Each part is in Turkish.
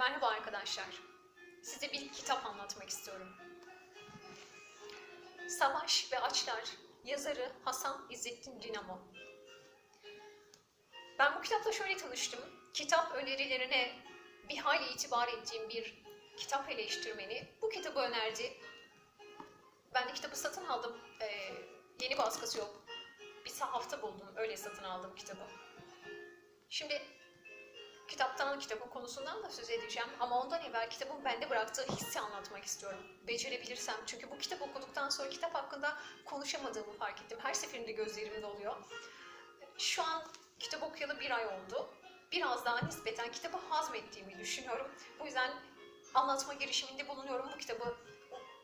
Merhaba arkadaşlar. Size bir kitap anlatmak istiyorum. Savaş ve Açlar, yazarı Hasan İzzettin Dinamo. Ben bu kitapla şöyle tanıştım. Kitap önerilerine bir hayli itibar ettiğim bir kitap eleştirmeni bu kitabı önerdi. Ben de kitabı satın aldım. Ee, yeni baskısı yok. Bir hafta buldum. Öyle satın aldım kitabı. Şimdi kitaptan, kitabın konusundan da söz edeceğim. Ama ondan evvel kitabın bende bıraktığı hissi anlatmak istiyorum. Becerebilirsem. Çünkü bu kitabı okuduktan sonra kitap hakkında konuşamadığımı fark ettim. Her seferinde gözlerimde oluyor. Şu an kitap okuyalı bir ay oldu. Biraz daha nispeten kitabı hazmettiğimi düşünüyorum. Bu yüzden anlatma girişiminde bulunuyorum. Bu kitabı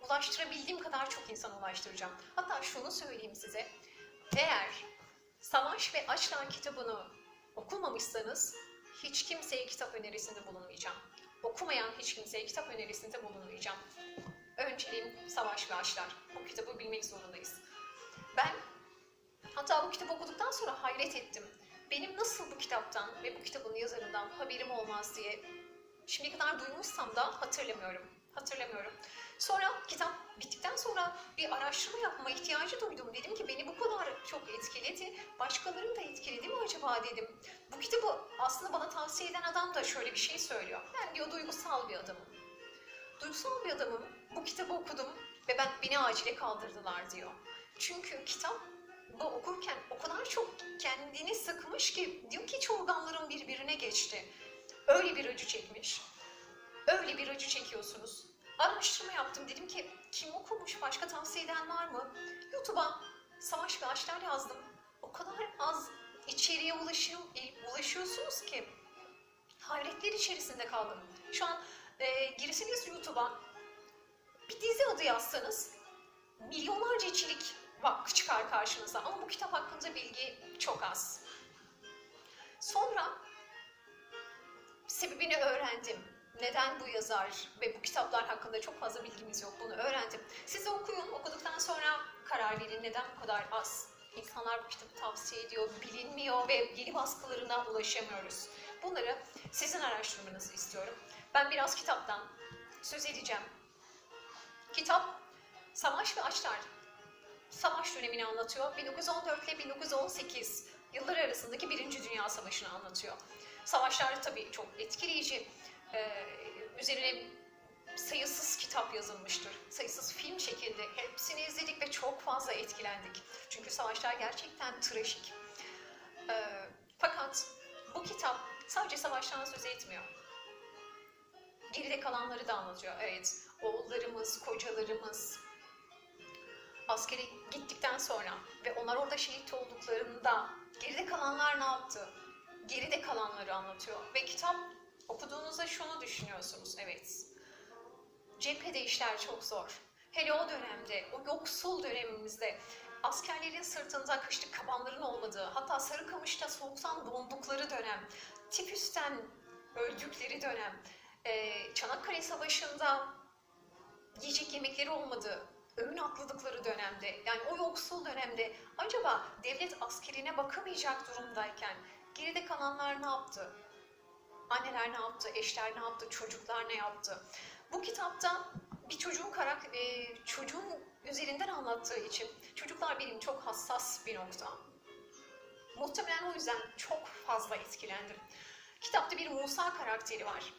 ulaştırabildiğim kadar çok insana ulaştıracağım. Hatta şunu söyleyeyim size. Eğer Savaş ve Açlar kitabını okumamışsanız hiç kimseye kitap önerisinde bulunmayacağım. Okumayan hiç kimseye kitap önerisinde bulunmayacağım. Önceliğim Savaş ve Açlar. Bu kitabı bilmek zorundayız. Ben hatta bu kitabı okuduktan sonra hayret ettim. Benim nasıl bu kitaptan ve bu kitabın yazarından haberim olmaz diye şimdiye kadar duymuşsam da hatırlamıyorum. Hatırlamıyorum. Sonra kitap bittikten sonra bir araştırma yapma ihtiyacı duydum. Dedim ki beni bu kadar çok etkiledi. Başkalarını da etkiledi mi acaba dedim. Bu kitabı aslında bana tavsiye eden adam da şöyle bir şey söylüyor. Ben diyor duygusal bir adamım. Duygusal bir adamım. Bu kitabı okudum ve ben beni acile kaldırdılar diyor. Çünkü kitap bu okurken o kadar çok kendini sıkmış ki diyor ki iç organlarım birbirine geçti. Öyle bir acı çekmiş. Öyle bir acı çekiyorsunuz. Araştırma yaptım. Dedim ki kim okumuş? Başka tavsiye eden var mı? YouTube'a Savaş ve Aşklar yazdım. O kadar az içeriye ulaşıyor, ulaşıyorsunuz ki hayretler içerisinde kaldım. Şu an e, girseniz YouTube'a bir dizi adı yazsanız milyonlarca içerik bak çıkar karşınıza ama bu kitap hakkında bilgi çok az. Sonra sebebini öğrendim. Neden bu yazar ve bu kitaplar hakkında çok fazla bilgimiz yok bunu öğrendim. Siz de okuyun, okuduktan sonra karar verin neden bu kadar az. İnsanlar bu kitabı tavsiye ediyor, bilinmiyor ve yeni baskılarına ulaşamıyoruz. Bunları sizin araştırmanızı istiyorum. Ben biraz kitaptan söz edeceğim. Kitap Savaş ve Açlar. Savaş dönemini anlatıyor. 1914 ile 1918 yılları arasındaki Birinci Dünya Savaşı'nı anlatıyor. Savaşlar tabii çok etkileyici. Ee, üzerine sayısız kitap yazılmıştır. Sayısız film çekildi. Hepsini izledik ve çok fazla etkilendik. Çünkü savaşlar gerçekten trajik. Ee, fakat bu kitap sadece savaştan söz etmiyor. Geride kalanları da anlatıyor. Evet, oğullarımız, kocalarımız askere gittikten sonra ve onlar orada şehit olduklarında geride kalanlar ne yaptı? Geride kalanları anlatıyor. Ve kitap okuduğunuzda şunu düşünüyorsunuz. Evet, cephede işler çok zor. Hele o dönemde, o yoksul dönemimizde askerlerin sırtında kışlık kabanların olmadığı, hatta Sarıkamış'ta soğuktan dondukları dönem, tifüsten öldükleri dönem, ee, Çanakkale Savaşı'nda yiyecek yemekleri olmadığı, ömün atladıkları dönemde, yani o yoksul dönemde acaba devlet askerine bakamayacak durumdayken geride kalanlar ne yaptı? Anneler ne yaptı? Eşler ne yaptı? Çocuklar ne yaptı? Bu kitapta bir çocuğun karak e, çocuğun üzerinden anlattığı için çocuklar benim çok hassas bir nokta. Muhtemelen o yüzden çok fazla etkilendim. Kitapta bir Musa karakteri var.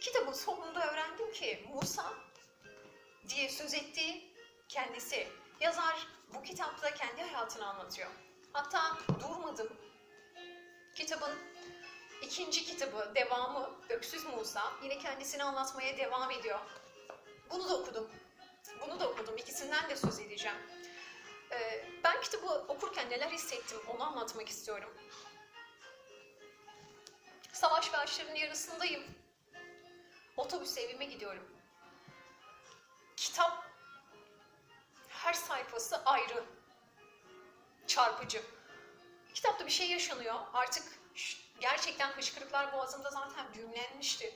Kitabın sonunda öğrendim ki Musa diye söz ettiği kendisi. Yazar bu kitapta kendi hayatını anlatıyor. Hatta durmadım. Kitabın ikinci kitabı, devamı Öksüz Musa yine kendisini anlatmaya devam ediyor. Bunu da okudum. Bunu da okudum. İkisinden de söz edeceğim. Ee, ben kitabı okurken neler hissettim onu anlatmak istiyorum. Savaş ve Aşkların yarısındayım. Otobüs evime gidiyorum. Kitap her sayfası ayrı. Çarpıcı. Kitapta bir şey yaşanıyor. Artık gerçekten hıçkırıklar boğazımda zaten düğümlenmişti.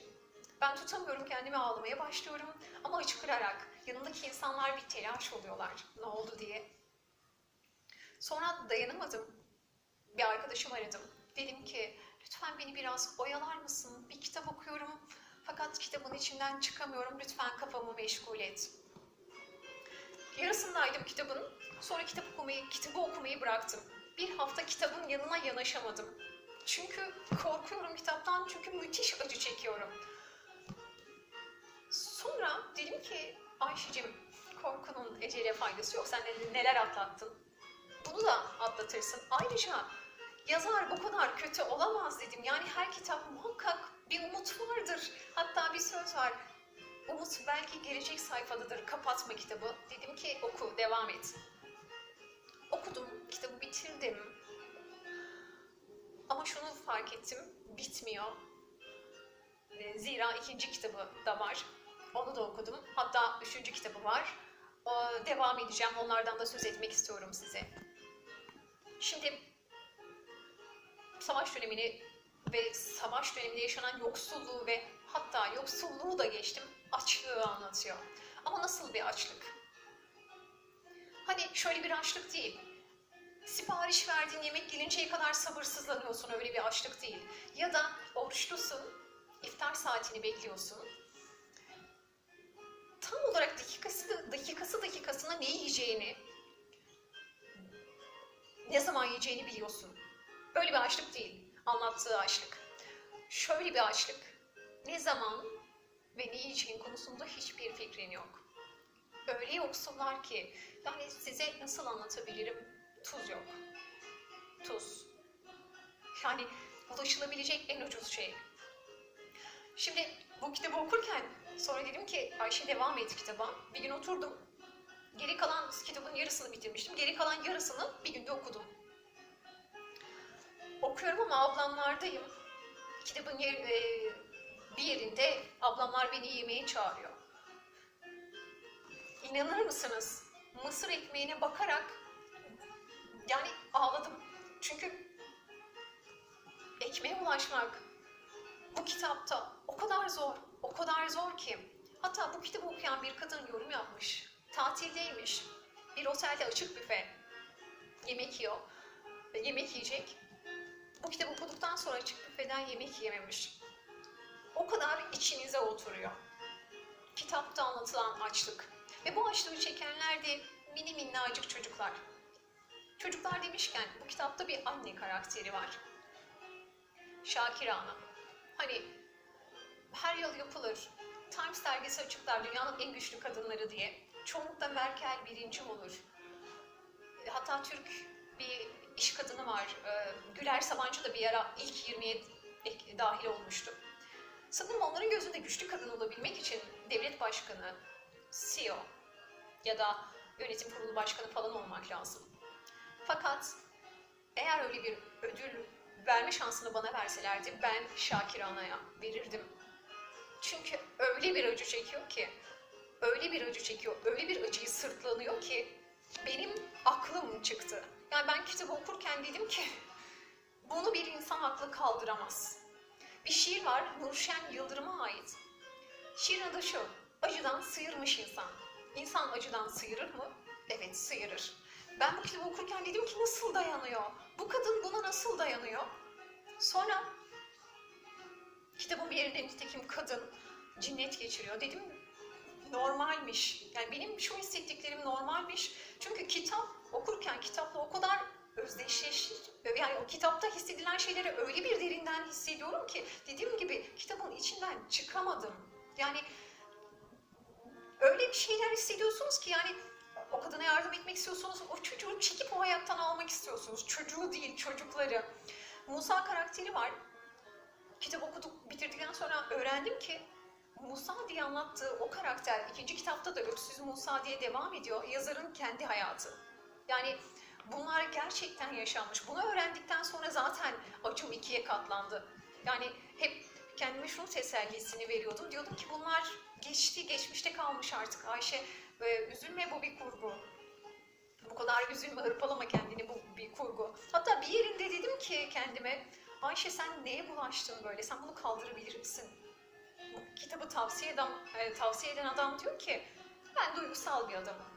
Ben tutamıyorum kendimi ağlamaya başlıyorum ama hıçkırarak. Yanımdaki insanlar bir telaş oluyorlar ne oldu diye. Sonra dayanamadım. Bir arkadaşım aradım. Dedim ki lütfen beni biraz oyalar mısın? Bir kitap okuyorum fakat kitabın içinden çıkamıyorum. Lütfen kafamı meşgul et. Yarısındaydım kitabın. Sonra kitap okumayı, kitabı okumayı bıraktım. Bir hafta kitabın yanına yanaşamadım. Çünkü korkuyorum kitaptan çünkü müthiş acı çekiyorum. Sonra dedim ki Ayşe'cim korkunun ecele faydası yok. Sen neler atlattın. Bunu da atlatırsın. Ayrıca yazar bu kadar kötü olamaz dedim. Yani her kitap muhakkak bir umut vardır. Hatta bir söz var. Umut belki gelecek sayfadadır. Kapatma kitabı. Dedim ki oku, devam et. Okudum, kitabı bitirdim. Ama şunu fark ettim, bitmiyor. E, Zira ikinci kitabı da var. Onu da okudum. Hatta üçüncü kitabı var. O, devam edeceğim. Onlardan da söz etmek istiyorum size. Şimdi savaş dönemini ve savaş döneminde yaşanan yoksulluğu ve hatta yoksulluğu da geçtim açlığı anlatıyor. Ama nasıl bir açlık? Hani şöyle bir açlık değil. Sipariş verdiğin yemek gelinceye kadar sabırsızlanıyorsun öyle bir açlık değil. Ya da oruçlusun, iftar saatini bekliyorsun. Tam olarak dakikası dakikası dakikasına ne yiyeceğini, ne zaman yiyeceğini biliyorsun. Böyle bir açlık değil anlattığı açlık. Şöyle bir açlık. Ne zaman ve ne yiyeceğin konusunda hiçbir fikrin yok. Öyle yoksullar ki yani size nasıl anlatabilirim? Tuz yok. Tuz. Yani ulaşılabilecek en ucuz şey. Şimdi bu kitabı okurken sonra dedim ki Ayşe devam et kitaba. Bir gün oturdum. Geri kalan kitabın yarısını bitirmiştim. Geri kalan yarısını bir günde okudum. Okuyorum ama ablamlardayım. Kitabın yer, e, bir yerinde ablamlar beni yemeğe çağırıyor. İnanır mısınız? Mısır ekmeğine bakarak. Çünkü ekmeğe ulaşmak bu kitapta o kadar zor, o kadar zor ki. Hatta bu kitabı okuyan bir kadın yorum yapmış. Tatildeymiş. Bir otelde açık büfe. Yemek yiyor. Yemek yiyecek. Bu kitabı okuduktan sonra açık büfeden yemek yememiş. O kadar içinize oturuyor. Kitapta anlatılan açlık. Ve bu açlığı çekenler de mini minnacık çocuklar. Çocuklar demişken bu kitapta bir anne karakteri var. Şakir Ana. Hani her yıl yapılır. Times dergisi açıklar dünyanın en güçlü kadınları diye. Çoğunlukla Merkel birinci olur. Hatta Türk bir iş kadını var. Ee, Güler Sabancı da bir ara ilk 20'ye ek- dahil olmuştu. Sanırım onların gözünde güçlü kadın olabilmek için devlet başkanı, CEO ya da yönetim kurulu başkanı falan olmak lazım. Fakat eğer öyle bir ödül verme şansını bana verselerdi ben Şakir Ana'ya verirdim. Çünkü öyle bir acı çekiyor ki, öyle bir acı çekiyor, öyle bir acıyı sırtlanıyor ki benim aklım çıktı. Yani ben kitabı okurken dedim ki bunu bir insan aklı kaldıramaz. Bir şiir var Nurşen Yıldırım'a ait. Şiirin adı şu, acıdan sıyırmış insan. İnsan acıdan sıyırır mı? Evet sıyırır. Ben bu kitabı okurken dedim ki nasıl dayanıyor? Bu kadın buna nasıl dayanıyor? Sonra kitabın bir yerinde nitekim kadın cinnet geçiriyor. Dedim normalmiş. Yani benim şu hissettiklerim normalmiş. Çünkü kitap okurken kitapla o kadar özdeşleşir. Yani o kitapta hissedilen şeyleri öyle bir derinden hissediyorum ki dediğim gibi kitabın içinden çıkamadım. Yani öyle bir şeyler hissediyorsunuz ki yani o kadına yardım etmek istiyorsunuz, o çocuğu çekip o hayattan almak istiyorsunuz. Çocuğu değil, çocukları. Musa karakteri var. Kitap okuduk, bitirdikten sonra öğrendim ki Musa diye anlattığı o karakter ikinci kitapta da Öksüz Musa diye devam ediyor. Yazarın kendi hayatı. Yani bunlar gerçekten yaşanmış. Bunu öğrendikten sonra zaten acım ikiye katlandı. Yani hep kendime şunu tesellisini veriyordum. Diyordum ki bunlar geçti, geçmişte kalmış artık Ayşe. Ve üzülme bu bir kurgu. Bu kadar üzülme, hırpalama kendini bu bir kurgu. Hatta bir yerinde dedim ki kendime Ayşe sen neye bulaştın böyle? Sen bunu kaldırabilir misin? Bu kitabı tavsiye eden, e, tavsiye eden adam diyor ki ben duygusal bir adamım.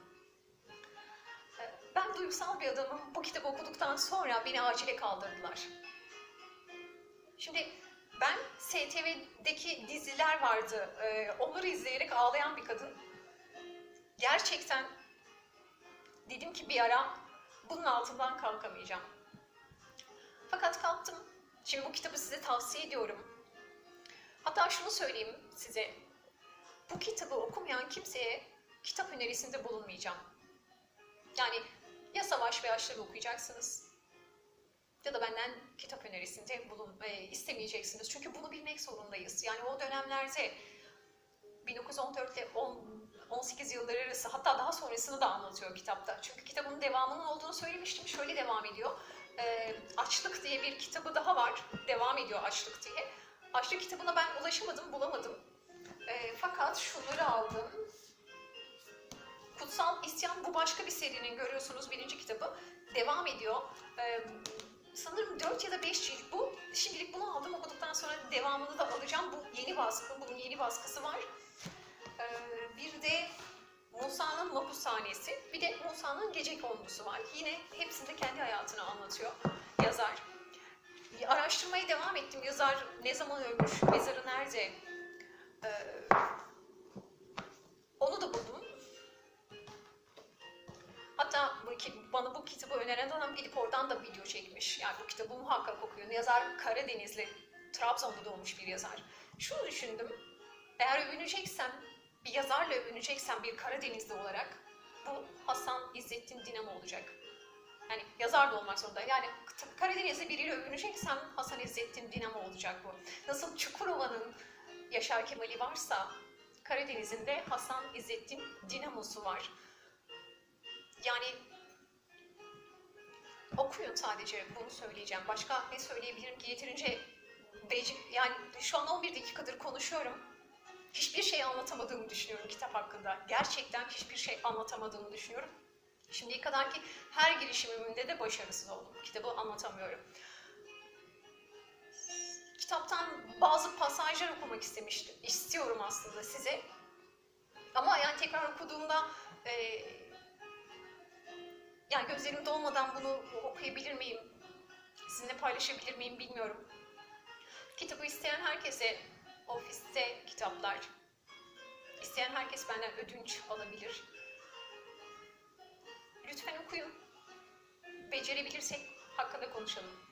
E, Ben duygusal bir adamım. Bu kitabı okuduktan sonra beni acile kaldırdılar. Şimdi Ben STV'deki diziler vardı. Ee, onları izleyerek ağlayan bir kadın. Gerçekten dedim ki bir ara bunun altından kalkamayacağım. Fakat kalktım. Şimdi bu kitabı size tavsiye ediyorum. Hatta şunu söyleyeyim size. Bu kitabı okumayan kimseye kitap önerisinde bulunmayacağım. Yani ya Savaş ve Aşkları okuyacaksınız ya da benden kitap önerisinde bulun, e, istemeyeceksiniz. Çünkü bunu bilmek zorundayız. Yani o dönemlerde 1914 ile 10, 18 yılları arası hatta daha sonrasını da anlatıyor kitapta. Çünkü kitabın devamının olduğunu söylemiştim. Şöyle devam ediyor. E, Açlık diye bir kitabı daha var. Devam ediyor Açlık diye. Açlık kitabına ben ulaşamadım, bulamadım. E, fakat şunları aldım. Kutsal İsyan bu başka bir serinin görüyorsunuz birinci kitabı. Devam ediyor. E, sanırım 4 ya da 5 cilt bu. Şimdilik bunu aldım okuduktan sonra devamını da alacağım. Bu yeni baskı, bunun yeni baskısı var. Ee, bir de Musa'nın mahpushanesi, bir de Musa'nın gece kondusu var. Yine hepsinde kendi hayatını anlatıyor yazar. Bir araştırmaya devam ettim. Yazar ne zaman ölmüş, mezarı nerede? Ee, bana bu kitabı öneren adam gidip oradan da video çekmiş. Yani bu kitabı muhakkak okuyun. Yazar Karadenizli, Trabzon'da doğmuş bir yazar. Şunu düşündüm. Eğer övüneceksem, bir yazarla övüneceksem bir Karadenizli olarak bu Hasan İzzettin Dinamo olacak. Yani yazar da olmak zorunda. Yani Karadenizli biriyle övüneceksem Hasan İzzettin Dinamo olacak bu. Nasıl Çukurova'nın Yaşar Kemal'i varsa Karadeniz'in de Hasan İzzettin Dinamo'su var. Yani okuyun sadece bunu söyleyeceğim. Başka ne söyleyebilirim ki yeterince yani şu an 11 dakikadır konuşuyorum. Hiçbir şey anlatamadığımı düşünüyorum kitap hakkında. Gerçekten hiçbir şey anlatamadığımı düşünüyorum. Şimdiye kadar ki her girişimimde de başarısız oldum. Kitabı anlatamıyorum. Kitaptan bazı pasajlar okumak istemiştim. İstiyorum aslında size. Ama yani tekrar okuduğumda e, yani gözlerim dolmadan bunu okuyabilir miyim? Sizinle paylaşabilir miyim bilmiyorum. Kitabı isteyen herkese ofiste kitaplar. İsteyen herkes benden ödünç alabilir. Lütfen okuyun. Becerebilirsek hakkında konuşalım.